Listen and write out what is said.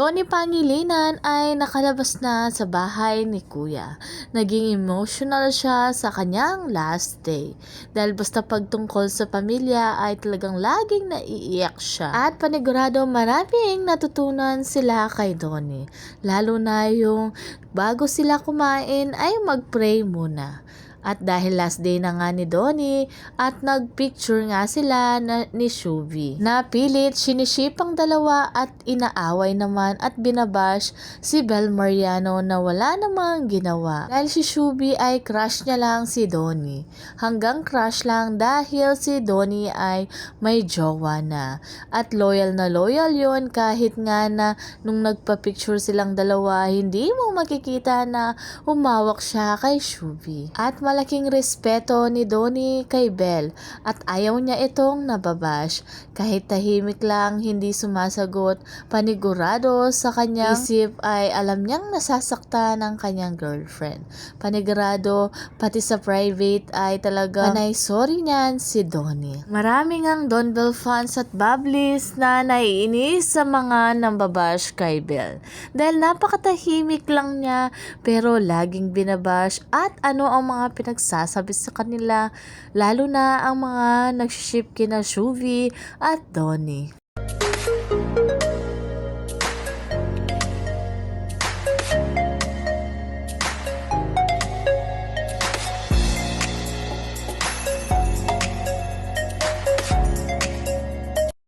Donnie Pangilinan ay nakalabas na sa bahay ni Kuya. Naging emotional siya sa kanyang last day. Dahil basta pagtungkol sa pamilya ay talagang laging naiiyak siya. At panigurado maraming natutunan sila kay Donnie. Lalo na yung bago sila kumain ay mag-pray muna. At dahil last day na nga ni Donnie at nagpicture nga sila na, ni Shuvi. Napilit, siniship ang dalawa at inaaway naman at binabash si Bel Mariano na wala namang ginawa. Dahil si Shuvi ay crush niya lang si Donnie. Hanggang crush lang dahil si Donnie ay may jowa na. At loyal na loyal yon kahit nga na nung nagpa-picture silang dalawa, hindi mo makikita na humawak siya kay Shuvi. At malaking respeto ni Donnie kay Belle at ayaw niya itong nababash. Kahit tahimik lang, hindi sumasagot, panigurado sa kanyang isip ay alam niyang nasasaktan ng kanyang girlfriend. Panigurado, pati sa private ay talaga panay sorry niyan si Donnie. Maraming ang Don Bell fans at Bablis na naiinis sa mga nambabash kay Belle. Dahil napakatahimik lang niya pero laging binabash at ano ang mga pinagsasabi sa kanila lalo na ang mga nagsiship kina Shuvi at Donnie.